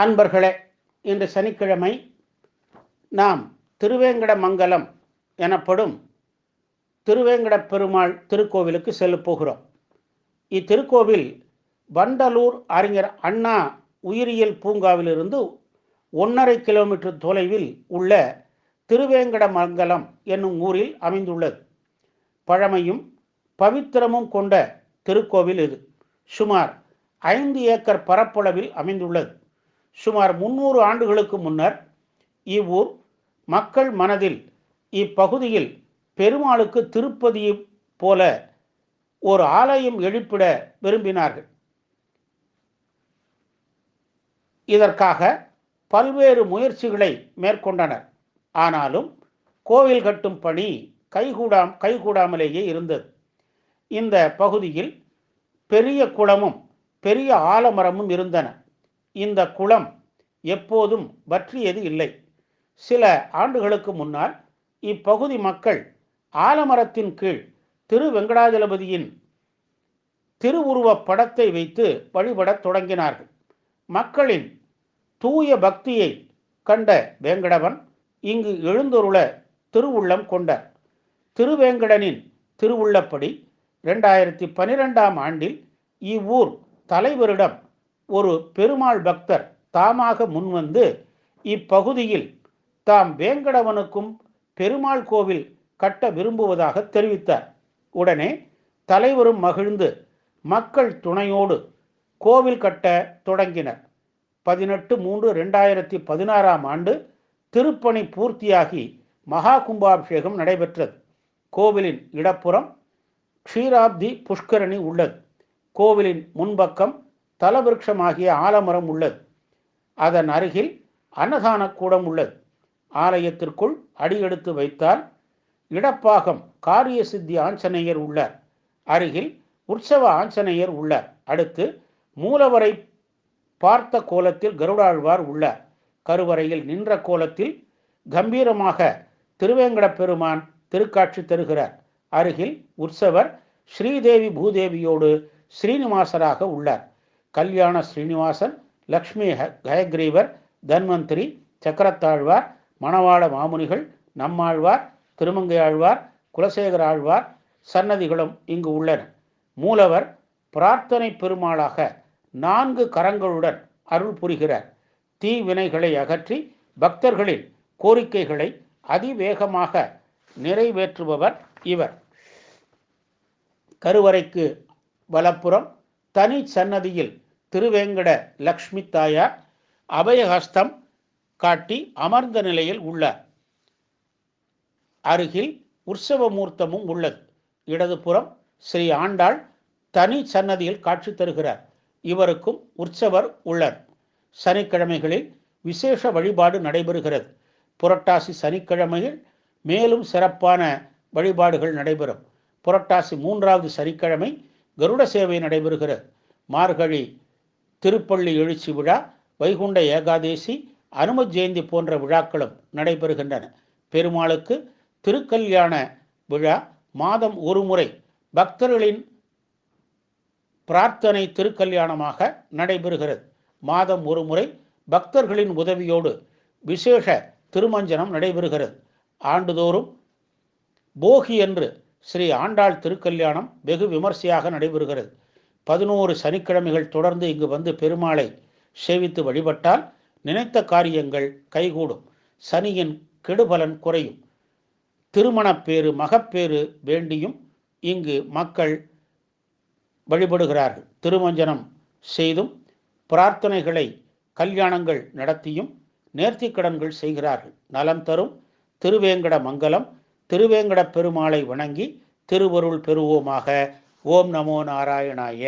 அன்பர்களே இன்று சனிக்கிழமை நாம் திருவேங்கடமங்கலம் எனப்படும் திருவேங்கட பெருமாள் திருக்கோவிலுக்கு செல்ல போகிறோம். இத்திருக்கோவில் வண்டலூர் அறிஞர் அண்ணா உயிரியல் பூங்காவிலிருந்து ஒன்றரை கிலோமீட்டர் தொலைவில் உள்ள திருவேங்கடமங்கலம் என்னும் ஊரில் அமைந்துள்ளது. பழமையும் பவித்திரமும் கொண்ட திருக்கோவில் இது. சுமார் ஐந்து ஏக்கர் பரப்பளவில் அமைந்துள்ளது. சுமார் முன்னூறு ஆண்டுகளுக்கு முன்னர் இவ்வூர் மக்கள் மனதில் இப்பகுதியில் பெருமாளுக்கு திருப்பதியை போல ஒரு ஆலயம் எழுப்பிட விரும்பினார்கள். இதற்காக பல்வேறு முயற்சிகளை மேற்கொண்டனர். ஆனாலும் கோவில் கட்டும் பணி கைகூடாம் கைகூடாமலேயே இருந்தது. இந்த பகுதியில் பெரிய குளமும் பெரிய ஆலமரமும் இருந்தன. இந்த குளம் எப்போதும் வற்றியது இல்லை. சில ஆண்டுகளுக்கு முன்னால் இப்பகுதி மக்கள் ஆலமரத்தின் கீழ் திரு வெங்கடாஜலபதியின் திருவுருவப் படத்தை வைத்து வழிபடத் தொடங்கினார்கள். மக்களின் தூய பக்தியை கண்ட வேங்கடவன் இங்கு எழுந்தொருள திருவுள்ளம் கொண்டார். திருவேங்கடனின் திருவுள்ளப்படி ரெண்டாயிரத்தி பனிரெண்டாம் ஆண்டில் இவ்வூர் தலைவரிடம் ஒரு பெருமாள் பக்தர் தாமாக முன்வந்து இப்பகுதியில் தாம் வேங்கடவனுக்கும் பெருமாள் கோவில் கட்ட விரும்புவதாக தெரிவித்தார். உடனே தலைவரும் மகிழ்ந்து மக்கள் துணையோடு கோவில் கட்ட தொடங்கினர். பதினெட்டு மூன்று ரெண்டாயிரத்தி பதினாறாம் ஆண்டு திருப்பணி பூர்த்தியாகி மகா கும்பாபிஷேகம் நடைபெற்றது. கோவிலின் இடப்புறம் க்ஷீராப்தி புஷ்கரணி உள்ளது. கோவிலின் முன்பக்கம் தலவிருட்சமாகிய ஆலமரம் உள்ளது. அதன் அருகில் அன்னதான கூடம் உள்ளது. ஆலயத்திற்குள் அடியெடுத்து வைத்தால் இடப்பாகம் காரிய சித்தி ஆஞ்சநேயர் உள்ளார். அருகில் உற்சவ ஆஞ்சநேயர் உள்ளார். அடுத்து மூலவரை பார்த்த கோலத்தில் கருடாழ்வார் உள்ளார். கருவறையில் நின்ற கோலத்தில் கம்பீரமாக திருவேங்கட பெருமான் திருக்காட்சி தருகிறார். அருகில் உற்சவர் ஸ்ரீதேவி பூதேவியோடு ஸ்ரீனிவாசராக உள்ளார். கல்யாண ஸ்ரீனிவாசன் லக்ஷ்மி கயக்ரீவர் தன்வந்திரி சக்கரத்தாழ்வார் மணவாள மாமுனிகள் நம்மாழ்வார் திருமங்கையாழ்வார் குலசேகர ஆழ்வார் சன்னதிகளும் இங்கு உள்ளன. மூலவர் பிரார்த்தனை பெருமாளாக நான்கு கரங்களுடன் அருள் புரிகிறார். தீ வினைகளை அகற்றி பக்தர்களின் கோரிக்கைகளை அதிவேகமாக நிறைவேற்றுபவர் இவர். கருவறைக்கு வலப்புறம் தனி சன்னதியில் திருவேங்கட லக்ஷ்மி தாயார் அபயஹஸ்தம் காட்டி அமர்ந்த நிலையில் உள்ளார் அருகில் உற்சவமூர்த்தமும் உள்ளது. இடதுபுறம் ஸ்ரீ ஆண்டாள் தனி சன்னதியில் காட்சி தருகிறார். இவருக்கும் உற்சவர் உள்ளர். சனிக்கிழமைகளில் விசேஷ வழிபாடு நடைபெறுகிறது. புரட்டாசி சனிக்கிழமையில் மேலும் சிறப்பான வழிபாடுகள் நடைபெறும். புரட்டாசி மூன்றாவது சனிக்கிழமை கருட சேவை நடைபெறுகிறது. மார்கழி திருப்பள்ளி எழுச்சி விழா வைகுண்ட ஏகாதேசி அனும ஜெயந்தி போன்ற விழாக்களும் நடைபெறுகின்றன. பெருமாளுக்கு திருக்கல்யாண விழா மாதம் ஒரு முறை பக்தர்களின் பிரார்த்தனை திருக்கல்யாணமாக நடைபெறுகிறது. மாதம் ஒரு முறை பக்தர்களின் உதவியோடு விசேஷ திருமஞ்சனம் நடைபெறுகிறது. ஆண்டுதோறும் போகி என்று ஸ்ரீ ஆண்டாள் திருக்கல்யாணம் வெகு விமர்சையாக நடைபெறுகிறது. பதினோரு சனிக்கிழமைகள் தொடர்ந்து இங்கு வந்து பெருமாளை சேவித்து வழிபட்டால் நினைத்த காரியங்கள் கைகூடும். சனியின் கெடுபலன் குறையும். திருமணப்பேறு மகப்பேறு வேண்டியும் இங்கு மக்கள் வழிபடுகிறார்கள். திருமஞ்சனம் செய்தும் பிரார்த்தனைகளை கல்யாணங்கள் நடத்தியும் நேர்த்திக்கடன்கள் செய்கிறார்கள். நலம் தரும். திருவேங்கட மங்கலம் திருவேங்கட பெருமாளை வணங்கி திருவருள் பெறுவோமாக. ஓம் நமோ நாராயணாய.